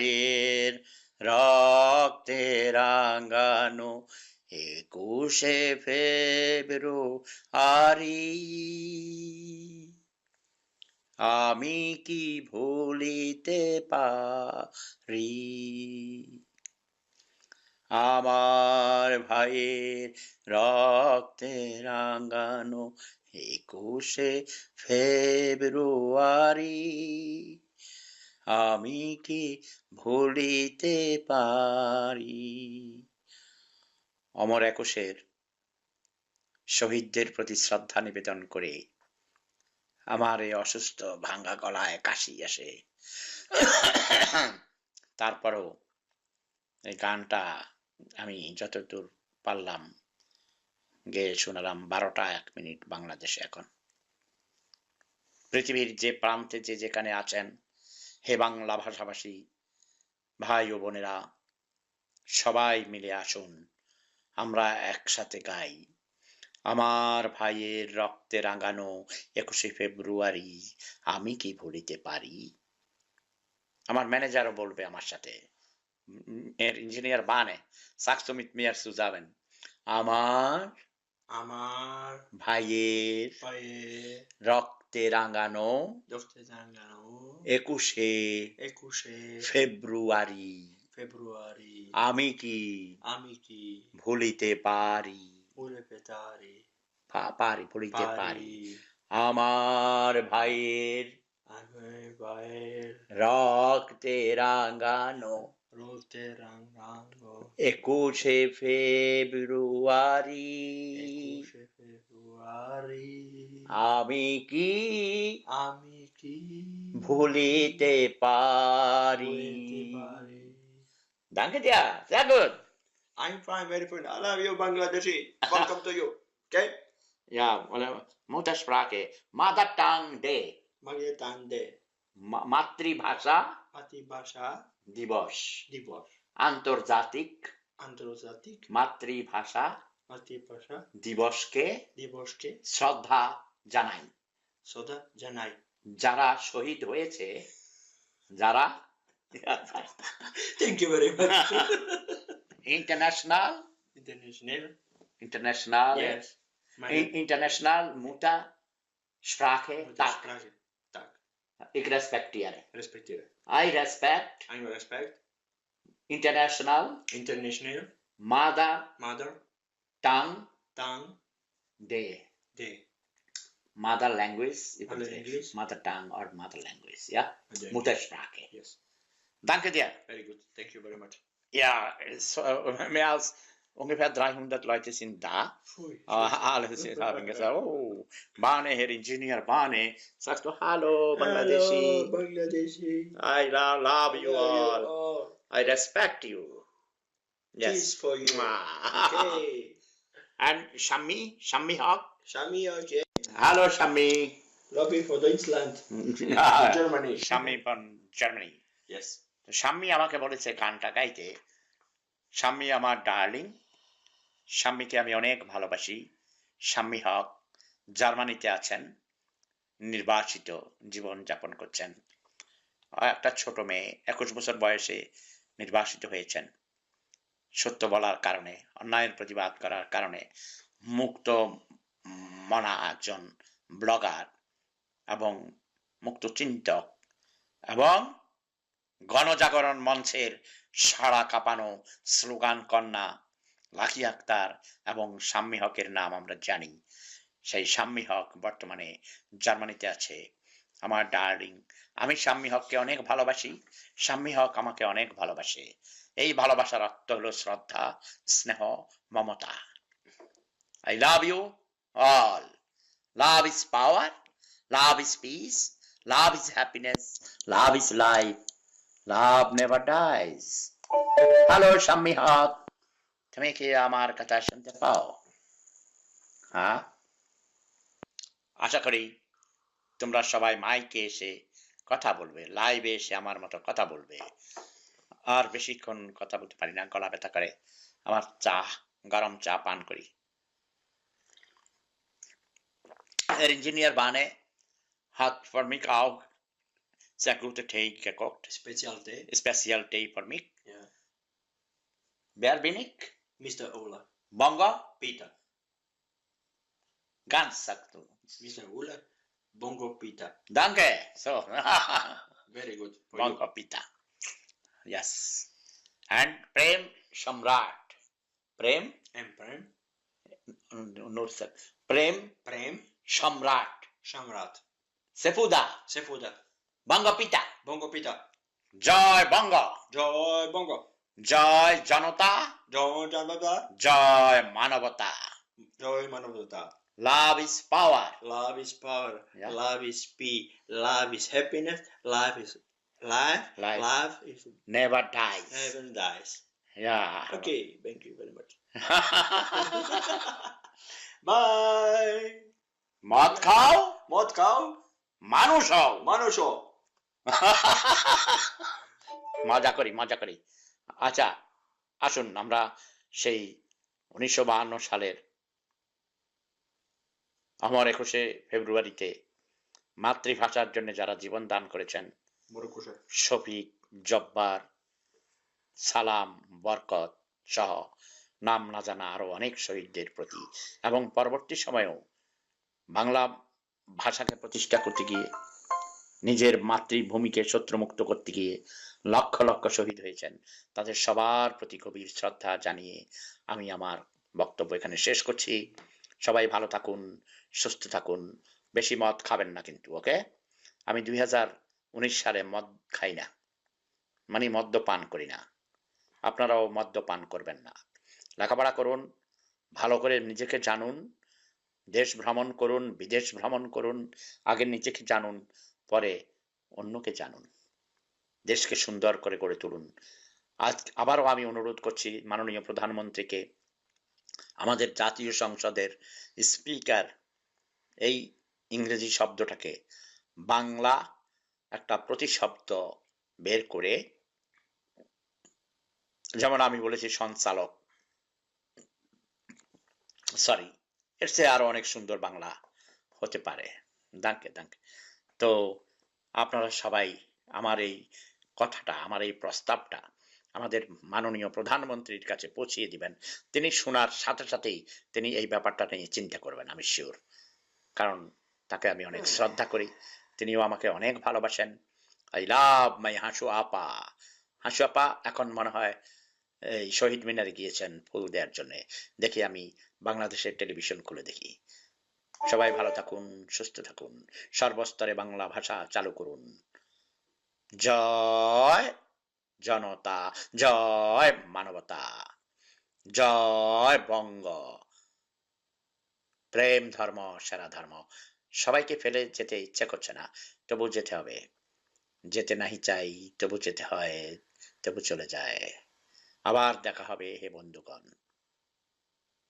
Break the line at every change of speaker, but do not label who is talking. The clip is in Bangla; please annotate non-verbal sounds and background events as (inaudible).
ভাইয়ের রক্তে রাঙানো একুশে ফেব্রু আরি। আমি কি ভুলিতে পারি? আমার ভাইয়ের রক্তে রাঙানো একুশে ফেব্রুয়ারি আমি কি ভুলিতে পারি? অমর একুশের শহীদদের প্রতি শ্রদ্ধা নিবেদন করে আমার এই অসুস্থ ভাঙ্গা গলায় কাশি আসে। তারপরও এই গানটা আমি যতদূর পারলাম গেয়ে শোনালাম বারোটা এক মিনিট বাংলাদেশে এখন। পৃথিবীর যে প্রান্তে যে যেখানে আছেন হে বাংলা ভাষাভাষী ভাই ও বোনেরা সবাই মিলে আসুন আমরা একসাথে গাই। আমার ভাইয়ের রক্তে রাঙানো একুশে ফেব্রুয়ারি আমি কি ভুলিতে পারি? আমার ম্যানেজারও বলবে আমার সাথে। এর ইঞ্জিনিয়ার বানে mit mir zusammen আমার
আমার
ভাইয়ের রক্তে রাঙানো
দশটা জানানো
একুশে
একুশে
ফেব্রুয়ারি।
ফেব্রুয়ারি।
আমি কি?
আমি কি?
ভুলিতে পারি।
ভুলে পেতারি
পা- পারি ভুলিতে পারি।
পারি।
আমার ভাইয়ের
আমার ভাইয়ের
রক্তে রাঙানো।
রোতে রাঙানো।
একুশে ফেব্রুয়ারি।
একুশে ফেব্রুয়ারি।
আমি কি
আমি কি
ভুলিতে পারি
ভুলিতে পারি
Danke dir, sehr gut.
I'm fine, very fine. I love you, Bangladeshi. Welcome to you. Okay?
Ja, oder Muttersprache, Mother Tongue Day,
মাগিয়ে টান দে
মা- মাতৃভাষা
মাতৃভাষা
দিবস
দিবস
আন্তর্জাতিক
আন্তর্জাতিক
মাতৃভাষা দিবসকে
দিবসকে
শ্রদ্ধা জানাই।
শ্রদ্ধা জানাই।
যারা শহীদ হয়েছে যারা
thank you
very
much
international
international international
international মুটা স্ট্রাকে তাক
তাক ইক
respect year
respect year
I respect
I respect
international
international
mother
mother
Tongue
Tongue.
Day.
Day.
Mother language, you can
Mother
say
English.
mother tongue or mother language?
Mother.
Muttersprache.
Yes.
Danke dir.
Very good. Thank you very much.
Ja, äh, (laughs) mehr als ungefähr 300 Leute sind da.
Pfui.
Äh, (laughs) alle sind, haben gesagt, oh, Bane, Herr Ingenieur Bane. Sagst du Hallo, Bangladeshi.
Hello, Bangladeshi.
I love, love you
Love you
all.
all.
I respect you. Yes.
for you. Okay. (laughs)
And Shami, Shami Hawk.
Shami, okay.
Hallo, Shami.
Love you for Deutschland. (laughs) Germany.
Shami from Germany.
Yes.
তো স্বামী আমাকে বলেছে গানটা গাইতে স্বামী আমার ডার্লিং স্বামীকে আমি অনেক ভালোবাসি স্বামী হক জার্মানিতে আছেন নির্বাসিত জীবন যাপন করছেন একটা ছোট মেয়ে একুশ বছর বয়সে নির্বাসিত হয়েছেন সত্য বলার কারণে, অন্যায়ের প্রতিবাদ করার কারণে মুক্ত মনা একজন ব্লগার এবং মুক্ত চিন্তক এবং গণজাগরণ মঞ্চের সাড়া কাঁপানো স্লোগান কন্যা লাকি আক্তার এবং শাম্মী হকের নাম আমরা জানি। সেই শাম্মী হক বর্তমানে জার্মানিতে আছে। আমার ডার্লিং, আমি শাম্মী হককে অনেক ভালোবাসি। শাম্মী হক আমাকে অনেক ভালোবাসে। এই ভালোবাসার অর্থ হলো শ্রদ্ধা, স্নেহ, Mamata. I love you all love is power love is peace love is happiness love is life love never dies hello Shammi Haque তুমি কি আমার কথা শুনতে পাও? হ্যাঁ আশা করি তোমরা সবাই মাইকে এসে কথা বলবে লাইভে এসে আমার মতো কথা বলবে। আর বেশিক্ষণ কথা বলতে পারি না গলা ব্যথা করে আমার চা গরম চা পান করি Der Ingenieur Bane hat für mich auch Sehr gute Tee gekocht.
Special Tee.
Special Tee für mich.
Ja.
Wer bin ich?
Mr. Ola.
Bongo?
Peter.
Ganz sagst du.
Mr. Ola. Bongo Peter.
Danke. So.
Very good. For
Bongo Pita. Yes. And Prem Shamrat. Prem?
And Prem?
Mm, no that. Prem.
Prem.
Shamrat.
Shamrat.
Sefuda.
Sefuda.
Bongo Pita.
Bongo Pita.
Joy Bongo.
Joy Bongo.
Joy Janota.
Joy Janota.
Joy Manavata.
Joy Manavata.
Love is power.
Love is power.
Yeah.
Love is peace. Love is happiness. Love is life.
Life.
Love is
never dies
never dies.
Yeah
Okay. Thank you very much. (laughs) (laughs) Bye.
মদ খাও
মদ খাও
মানুষ হও
মানুষ হও। (laughs)
মজা করি মজা করি আচ্ছা আসুন আমরা সেই উনিশশো বাহান্ন সালের আমার একুশে ফেব্রুয়ারিতে মাতৃভাষার জন্য যারা জীবন দান করেছেন। শফিক, জব্বার, সালাম, বরকত সহ নাম না জানা আরও অনেক শহীদদের প্রতি। এবং পরবর্তী সময়েও বাংলা ভাষাকে প্রতিষ্ঠা করতে গিয়ে, নিজের মাতৃভূমিকে শত্রুমুক্ত করতে গিয়ে লক্ষ লক্ষ শহীদ হয়েছেন। তাদের সবার প্রতি গভীর শ্রদ্ধা জানিয়ে আমি আমার বক্তব্য এখানে শেষ করছি। সবাই ভালো থাকুন, সুস্থ থাকুন, বেশি মদ খাবেন না কিন্তু, ওকে? আমি দুই হাজার উনিশ সালে মদ খাই না। মানে মদ্যপান করি না। আপনারাও মদ্যপান করবেন না। লেখাপড়া করুন, ভালো করে নিজেকে জানুন, দেশ ভ্রমণ করুন, বিদেশ ভ্রমণ করুন, আগে নিজেকে জানুন, পরে অন্যকে জানুন। দেশকে সুন্দর করে গড়ে তুলুন। আজ আবারও আমি অনুরোধ করছি মাননীয় প্রধানমন্ত্রীকে, আমাদের জাতীয় সংসদের স্পিকার, এই ইংরেজি শব্দটাকে বাংলা একটা প্রতিশব্দ বের করে, যেমন আমি বলেছি সঞ্চালক। সরি এর চেয়ে আরও অনেক সুন্দর বাংলা হতে পারে। দাঁকে দাঁকে তো আপনারা সবাই আমার এই কথাটা, আমার এই প্রস্তাবটা আমাদের মাননীয় প্রধানমন্ত্রীর কাছে পৌঁছিয়ে দিবেন। তিনি শোনার সাথে সাথেই তিনি এই ব্যাপারটা নিয়ে চিন্তা করবেন, আমি শিওর কারণ তাকে আমি অনেক শ্রদ্ধা করি। তিনিও আমাকে অনেক ভালোবাসেন। আই লাভ মাই হাসু আপা হাসু আপা এখন মনে হয়, এই শহীদ মিনারে গিয়েছেন ফুল দেওয়ার জন্য। দেখি আমি বাংলাদেশের টেলিভিশন খুলে দেখি। সবাই ভালো থাকুন, সুস্থ থাকুন, সর্বস্তরে বাংলা ভাষা চালু করুন। জয় জনতা, জয় মানবতা, জয় বঙ্গ। প্রেম ধর্ম, সেরা ধর্ম। সবাইকে ফেলে যেতে ইচ্ছে করছে না। তবু যেতে হবে। যেতে নাহি চাই, তবু যেতে হয়, তবু চলে যায়। আবার দেখা হবে হে বন্ধুগণ।